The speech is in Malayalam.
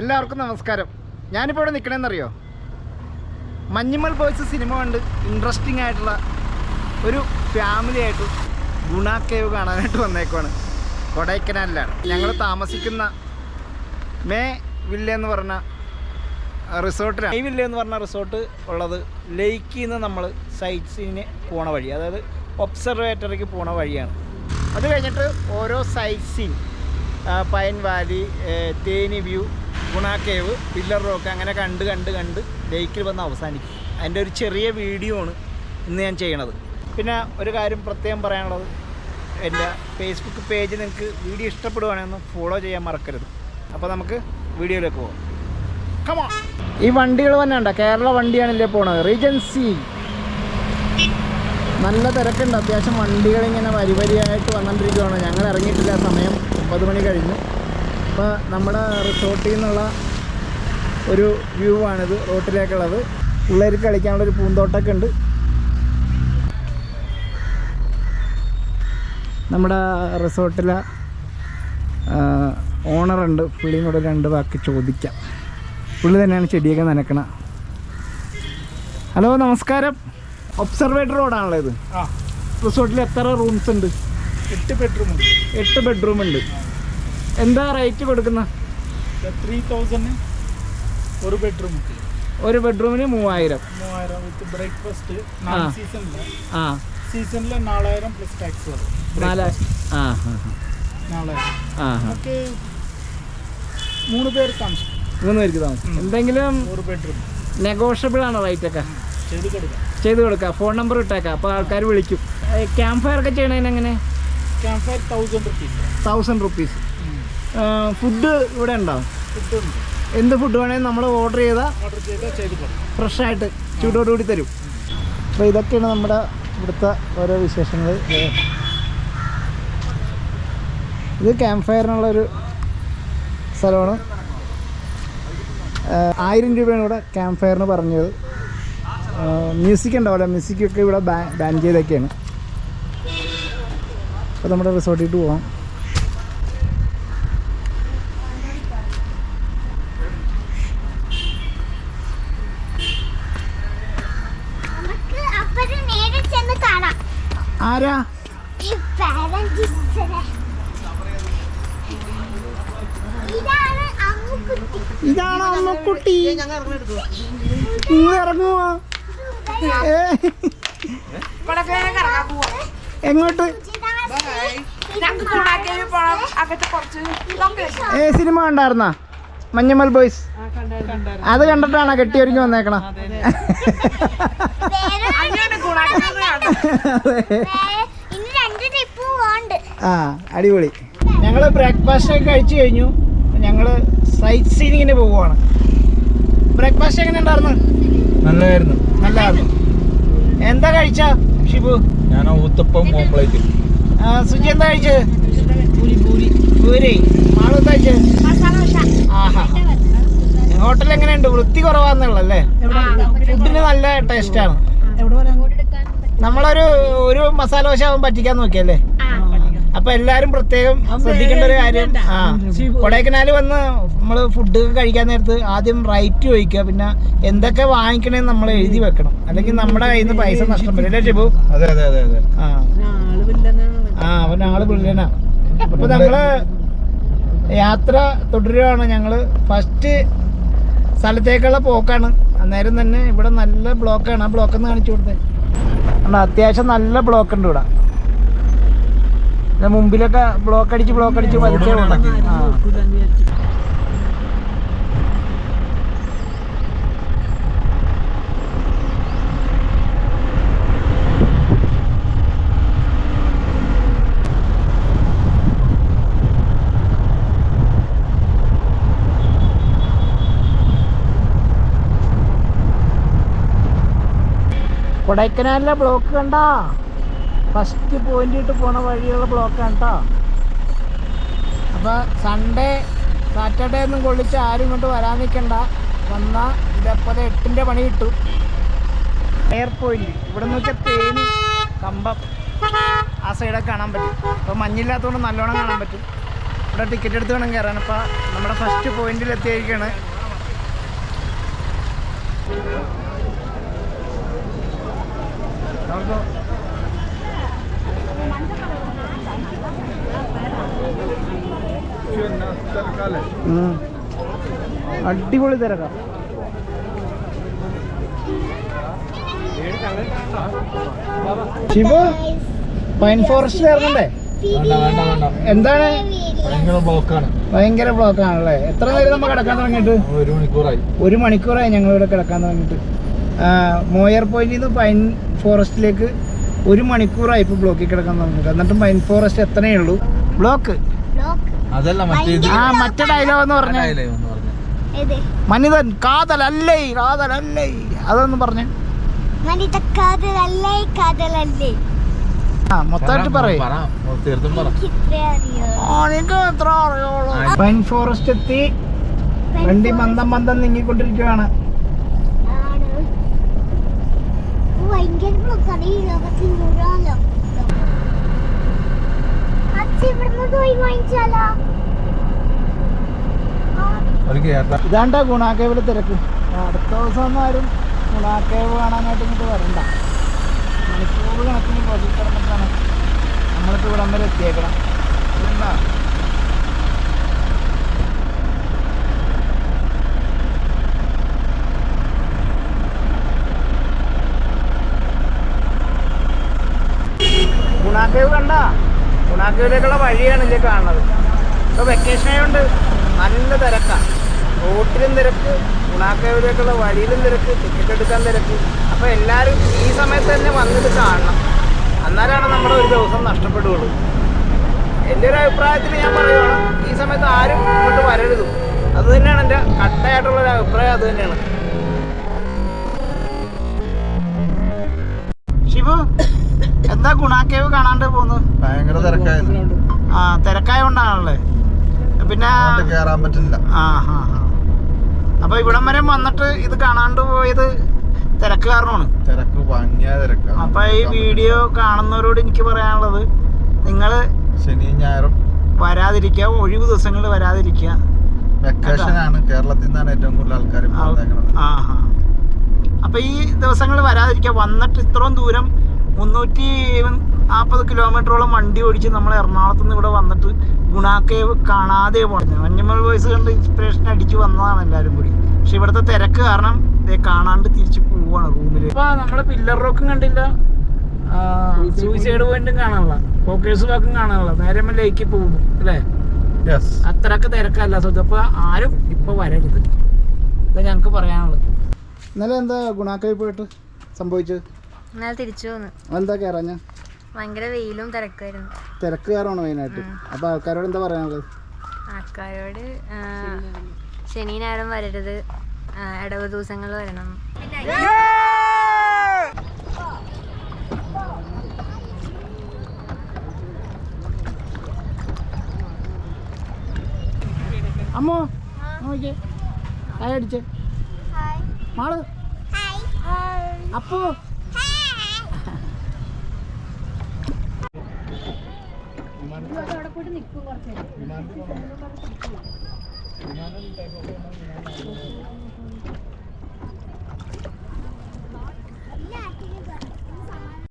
എല്ലാവർക്കും നമസ്കാരം. ഞാനിപ്പോൾ ഇവിടെ നിൽക്കണമെന്നറിയോ മഞ്ഞുമൽ ബോയ്സ് സിനിമ കണ്ട് ഇൻട്രസ്റ്റിംഗ് ആയിട്ടുള്ള ഒരു ഫാമിലി ആയിട്ട് ഗുണ കേവ് കാണാനായിട്ട് വന്നേക്കുവാണ്. കൊടൈക്കനാലിലാണ്. ഞങ്ങൾ താമസിക്കുന്ന മേ വില്ല എന്ന് പറഞ്ഞ റിസോർട്ടിലാണ്. മേ വില്ല എന്ന് പറഞ്ഞ റിസോർട്ട് ഉള്ളത് ലേക്കിൽ നിന്ന് നമ്മൾ സൈറ്റ് സീന് പോണ വഴി അതായത് ഒബ്സർവേറ്ററിക്ക് പോണ വഴിയാണ്. അത് കഴിഞ്ഞിട്ട് ഓരോ sight seen pine valley Theni view Guna cave pillar rock അങ്ങനെ കണ്ട് കണ്ട് കണ്ട് ലേക്കിൽ വന്ന് അവസാനിക്കും. അതിന്റെ ഒരു ചെറിയ വീഡിയോ ആണ് ഇന്ന് ഞാൻ ചെയ്യണത്. പിന്നെ ഒരു കാര്യം പ്രത്യേകം പറയാനുള്ളത്. എന്റെ ഫേസ്ബുക്ക് പേജ് നിങ്ങൾക്ക് വീഡിയോ ഇഷ്ടപ്പെടുവാണെന്ന് ഫോളോ ചെയ്യാൻ മറക്കരുത്. അപ്പോൾ നമുക്ക് വീഡിയോയിലേക്ക് പോകാം. കമാ ഈ വണ്ടികൾ തന്നെ ഉണ്ടോ കേരള വണ്ടിയാണല്ലേ പോണത്. റീജൻസി നല്ല തിരക്കുണ്ട്. അത്യാവശ്യം വണ്ടികൾ ഇങ്ങനെ വരി വരിയായിട്ട് വന്നുകൊണ്ടിരിക്കുകയാണ് ഞങ്ങൾ ഇറങ്ങിയിട്ടില്ല. സമയം ഒമ്പത് മണി കഴിഞ്ഞു. അപ്പോൾ നമ്മുടെ റിസോർട്ടിൽ നിന്നുള്ള ഒരു വ്യൂ ആണിത് റോട്ടിലേക്കുള്ളത്. പിള്ളേർക്ക് കളിക്കാനുള്ള ഒരു പൂന്തോട്ടമൊക്കെ ഉണ്ട്. നമ്മുടെ റിസോർട്ടിലെ ഓണറുണ്ട് പുള്ളിയും കൂടെ രണ്ട് വാക്ക് ചോദിക്കാം. പുള്ളി തന്നെയാണ് ചെടിയൊക്കെ നനക്കണ. ഹലോ നമസ്കാരം. ഒബ്സർവേറ്റർ റോഡാണല്ലോ ഇത്. ആ. റിസോർട്ടിൽ എത്ര റൂംസ് ഉണ്ട്? എട്ട് ബെഡ്റൂം ഉണ്ട്. എട്ട് ബെഡ്റൂം ഉണ്ട്. എന്താ റേറ്റ് കൊടുക്കുന്ന? ത്രീ തൗസൻഡ് ഒരു ബെഡ്റൂം ഒരു ബെഡ്റൂമിന് മൂവായിരം. മൂവായിരം വിത്ത് ബ്രേക്ക്ഫാസ്റ്റ് ആ. നാല് സീസണിൽ ആ. സീസണിൽ നാലായിരം പ്ലസ് ടാക്സ് വരും. നാല് ആ ആ നാലായിരം. ആ ആ. നമുക്ക് മൂന്ന് താമസിക്കും. മൂന്ന് പേർക്ക് താമസം. എന്തെങ്കിലും ഒരു ബെഡ്റൂം നെഗോഷ്യബിൾ ആണോ റേറ്റ് ഒക്കെ? ചെയ്ത് കൊടുക്കാം. ചെയ്ത് കൊടുക്കാം. ഫോൺ നമ്പർ ഇട്ടേക്കാം. അപ്പോൾ ആൾക്കാർ വിളിക്കും. ക്യാമ്പ് ഫയർ ഒക്കെ ചെയ്യണതിന് എങ്ങനെ? Camp fire thousand rupees thousand rupees food ഇവിടെ ഉണ്ടോ? എന്ത് ഫുഡ് വേണമെങ്കിലും നമ്മൾ ഓർഡർ ചെയ്താൽ ഓർഡർ ആയിട്ട് ചൂടോടുകൂടി തരും. അപ്പോൾ ഇതൊക്കെയാണ് നമ്മുടെ ഇവിടുത്തെ ഓരോ വിശേഷങ്ങൾ ഇത് ക്യാമ്പ് ഫയറിനുള്ളൊരു സ്ഥലമാണ്. ആയിരം രൂപയാണ് ഇവിടെ ക്യാമ്പ് ഫയറിന് പറഞ്ഞത്. മ്യൂസിക് ഉണ്ടാവില്ല. മ്യൂസിക്കൊക്കെ ഇവിടെ ബാൻ ചെയ്തൊക്കെയാണ് അപ്പോൾ നമ്മുടെ റിസോർട്ടിട്ട് പോകാം നമുക്ക് അപ്പഴ് നേരെ ചെന്ന് കാണാം ആരാ ഇതാണ് അമ്മുക്കുട്ടി? നിങ്ങൾ ഇറങ്ങുവാ? എങ്ങോട്ട്? ഏ സിനിമ കണ്ടായിരുന്ന? മഞ്ഞമ്മൽ ബോയ്സ്. അത് കണ്ടിട്ടാണ് കെട്ടിയൊരുങ്ങി വന്നേക്കണ? ആ അടിപൊളി. ഞങ്ങൾ ബ്രേക്ക്ഫാസ്റ്റ് ഒക്കെ കഴിച്ചു കഴിഞ്ഞു. ഞങ്ങൾ സൈറ്റ് സീനിങ്ങിന് പോവുകയാണ് ബ്രേക്ക്ഫാസ്റ്റ് എങ്ങനെ ഉണ്ടായിരുന്നു? നല്ലതായിരുന്നു നല്ലതായിരുന്നു എന്താ കഴിച്ച ഷിബു? ഞാൻ ഊത്തപ്പം ഓംപ്ലേറ്റ്. ആ, സുജി എന്താ കഴിച്ചത് പൂരി പൂരി. പൂരി. മാളു എന്താ കഴിച്ചത് ആഹാ. ഹോട്ടൽ എങ്ങനെയുണ്ട് വൃത്തി കുറവാന്നുള്ളല്ലേ ഫുഡിന് നല്ല ടേസ്റ്റാണ് ആണ്. നമ്മളൊരു ഒരു മസാല ദോശ ആവാൻ പറ്റിക്കാൻ നോക്കിയല്ലേ? അപ്പൊ എല്ലാരും പ്രത്യേകം ശ്രദ്ധിക്കേണ്ട ഒരു കാര്യം ആ കൊടൈക്കനാല് വന്ന് നമ്മൾ ഫുഡ് കഴിക്കാൻ നേരത്ത് ആദ്യം റൈറ്റ് ചോദിക്കുക. പിന്നെ എന്തൊക്കെ വാങ്ങിക്കണേന്ന് നമ്മൾ എഴുതി വെക്കണം. അല്ലെങ്കിൽ നമ്മുടെ കയ്യിൽ നിന്ന് പൈസ നഷ്ടം വരും. അല്ലേ ഷിബു? അതെ അതെ അതെ അതെ. ആ. ആ അവൻ ആൾ പിള്ളേനാ അപ്പൊ നമ്മൾ യാത്ര തുടരുകയാണ് ഞങ്ങൾ. ഫസ്റ്റ് സ്ഥലത്തേക്കുള്ള പോക്കാണ്. അന്നേരം തന്നെ ഇവിടെ നല്ല ബ്ലോക്കാണ് ആ ബ്ലോക്ക് ഒന്ന് കാണിച്ചു കൊടുത്തേ. കണ്ടോ, അത്യാവശ്യം നല്ല ബ്ലോക്ക് ഉണ്ട് ഇവിടെ. മുമ്പിലൊക്കെ ബ്ലോക്ക് അടിച്ച് ബ്ലോക്ക് അടിച്ച് പതിച്ചേ ആ. കൊടൈക്കനാലിലെ ബ്ലോക്ക് കണ്ട? ഫസ്റ്റ് പോയിന്റ് ഇട്ട് പോണ വഴിയുള്ള ബ്ലോക്കാണ് കേട്ടോ അപ്പോൾ സൺഡേ സാറ്റർഡേ ഒന്നും കൊള്ളിച്ച് ആരും ഇങ്ങോട്ട് വരാൻ നിൽക്കണ്ട വന്നാൽ ഇതപ്പോൾ എട്ടിന്റെ പണി കിട്ടു. എയർ പോയിന്റ് ഇവിടെ നിന്ന് വെച്ചാൽ തേനി കമ്പം. ആ സൈഡൊക്കെ കാണാൻ പറ്റും. അപ്പോൾ മഞ്ഞില്ലാത്തതുകൊണ്ട് നല്ലോണം കാണാൻ പറ്റും. ഇവിടെ ടിക്കറ്റ് എടുത്ത് വേണം കയറാൻ അപ്പോൾ നമ്മുടെ ഫസ്റ്റ് പോയിന്റിൽ എത്തിയിരിക്കുകയാണ്. അടിപൊളി തിരക്കാം. ശിവ പൈൻ ഫോറസ്റ്റ് വേണ്ട എന്താണ്? ഭയങ്കര ബ്ലോക്കാണ്. ഭയങ്കര ബ്ലോക്ക് ആണല്ലേ എത്ര നേരം നമ്മൾ കിടക്കാൻ തുടങ്ങിയിട്ട്? ഒരു മണിക്കൂറായി. ഒരു മണിക്കൂറായി ഞങ്ങൾ ഇവിടെ കിടക്കാൻ തുടങ്ങിയിട്ട്. മോയർ പോയിന്റിൽ നിന്ന് പൈൻ ഫോറസ്റ്റിലേക്ക് ഒരു മണിക്കൂറായി ഇപ്പോൾ ബ്ലോക്കിൽ കിടക്കാൻ തുടങ്ങുന്നത് എന്നിട്ടും പൈൻ ഫോറസ്റ്റ് എത്രയേ ഉള്ളൂ. ബ്ലോക്ക് ലോക്ക് അതല്ല ആ മറ്റേ ഡയലോഗ് എന്ന് പറഞ്ഞ. മനിതൻ കാതലല്ലേ കാതലല്ലേ. അതൊന്ന് പറഞ്ഞു. മൊത്തമായിട്ട് പറ, പറയും. പൈൻ ഫോറസ്റ്റ് എത്തി. വണ്ടി മന്ദം മന്ദം നീങ്ങിക്കൊണ്ടിരിക്കുകയാണ് ആണ് ഭയങ്കര ബ്ലോക്കാണ് ഈ ലോകത്തിൽ മുഴുവൻ ഇവിടുന്ന് പോയി വാങ്ങിച്ചാലോ? ഇതാണ്ടാ ഗുണാക്കേവിൽ തിരക്ക്. അടുത്ത ദിവസം ഒന്നും ആരും ഗുണാക്കേവ് കാണാനായിട്ട് ഇങ്ങോട്ട് വരണ്ട. മണിക്കൂർ കണക്കിന് ബസ്സിൽ കിടന്നിട്ടാണ് നമ്മളിപ്പോൾ ഇവിടം വരെ എത്തിയേക്കണം ഗുണാക്കേവ് കണ്ട വഴിയാണ് ഇതിൽ കാണുന്നത്. ഇപ്പോൾ വെക്കേഷൻ ആയതുകൊണ്ട് നല്ല തിരക്കാണ് റോട്ടിലും തിരക്ക് ഗുണാക്കേവിലേക്കുള്ള വഴിയിലും തിരക്ക് ടിക്കറ്റ് എടുക്കാൻ തിരക്ക്. അപ്പോൾ എല്ലാവരും ഈ സമയത്ത് തന്നെ വന്നിട്ട് കാണണം. അന്നേരമാണ് നമ്മുടെ ഒരു ദിവസം നഷ്ടപ്പെടുകയുള്ളൂ. എന്റെ ഒരു അഭിപ്രായത്തിൽ ഞാൻ പറയുവാണ് ഈ സമയത്ത് ആരും ഇങ്ങോട്ട് വരരുത്. അത് തന്നെയാണ് എന്റെ കട്ടയായിട്ടുള്ള ഒരു അഭിപ്രായം അത് തന്നെയാണ്. ശിവു എന്താ ഗുണാക്കേവ് കാണാണ്ട് പോകുന്നത് ഭയങ്കര തിരക്കായിരുന്നു ആ തിരക്കായോണ്ടാണല്ലേ. പിന്നെ അങ്ങോട്ട് കേറാൻ പറ്റില്ല. ആ ഹാ ഹാ അപ്പൊ ഇവിടം വരെ വന്നിട്ട് ഇത് കാണാണ്ട് പോയത് തിരക്ക് കാരണമാണ്. തിരക്ക് തിരക്കാണ് അപ്പൊ ഈ വീഡിയോ കാണുന്നവരോട് എനിക്ക് പറയാനുള്ളത് നിങ്ങൾ ശനി ഞായറും വരാതിരിക്കുക ഒഴിവ് ദിവസങ്ങളിൽ വരാതിരിക്കുക. വെക്കേഷൻ ആണ്. കേരളത്തിൽ നിന്നാണ് ഏറ്റവും കൂടുതൽ ആൾക്കാർ ആ. അപ്പൊ ഈ ദിവസങ്ങളിൽ വരാതിരിക്കുക. വന്നിട്ട് ഇത്രയും ദൂരം മുന്നൂറ്റി നാൽപ്പത് കിലോമീറ്ററോളം വണ്ടി ഓടിച്ച് നമ്മൾ എറണാകുളത്ത് നിന്ന് ഇവിടെ വന്നിട്ട് ഗുണാക്കെ കാണാതെ പോണത്. മഞ്ഞമ്മൽ വോയിസ് കണ്ട് ഇൻസ്പിറേഷൻ അടിച്ച് വന്നതാണ് എല്ലാവരും കൂടി. പക്ഷെ ഇവിടുത്തെ തിരക്ക് കാരണം ഇതേ കാണാണ്ട് തിരിച്ച് പോവാണ് റൂമിൽ ഇപ്പൊ നമ്മളെ പില്ലർ റോക്കും കണ്ടില്ല. സൂയിസൈഡ് പോയിന്റും കാണാനുള്ള. പോക്കേഴ്സ് വാക്കും കാണാനുള്ള. നേരെ ലേക്ക് പോകുന്നു അല്ലേ? യെസ് അത്രയ്ക്ക് തിരക്കല്ല സുഹൃത്ത് അപ്പൊ ആരും ഇപ്പൊ വരരുത്. ഇതാ ഞങ്ങക്ക് പറയാനുള്ളത്. ഇന്നലെ എന്താ ഗുണാക്കായി പോയിട്ട് സംഭവിച്ചത്? എന്നാൽ തിരിച്ചു പോന്നു എന്താ കയറാഞ്ഞ ഭയങ്കര വെയിലും തിരക്കായിരുന്നു. തിരക്ക് കയറാണ് മെയിനായിട്ട് അപ്പൊ ആൾക്കാരോട് എന്താ പറയാനുള്ളത്? ആൾക്കാരോട് ശനി ഞായറും വരരുത്. ഇടവ് ദിവസങ്ങൾ വരണം. അമ്മോ നോക്കിയേ. ഹായ്. അടിച്ചേ മാൾ അപ്പോ പോയിട്ട് നിൽക്കും കുറച്ച് നേരം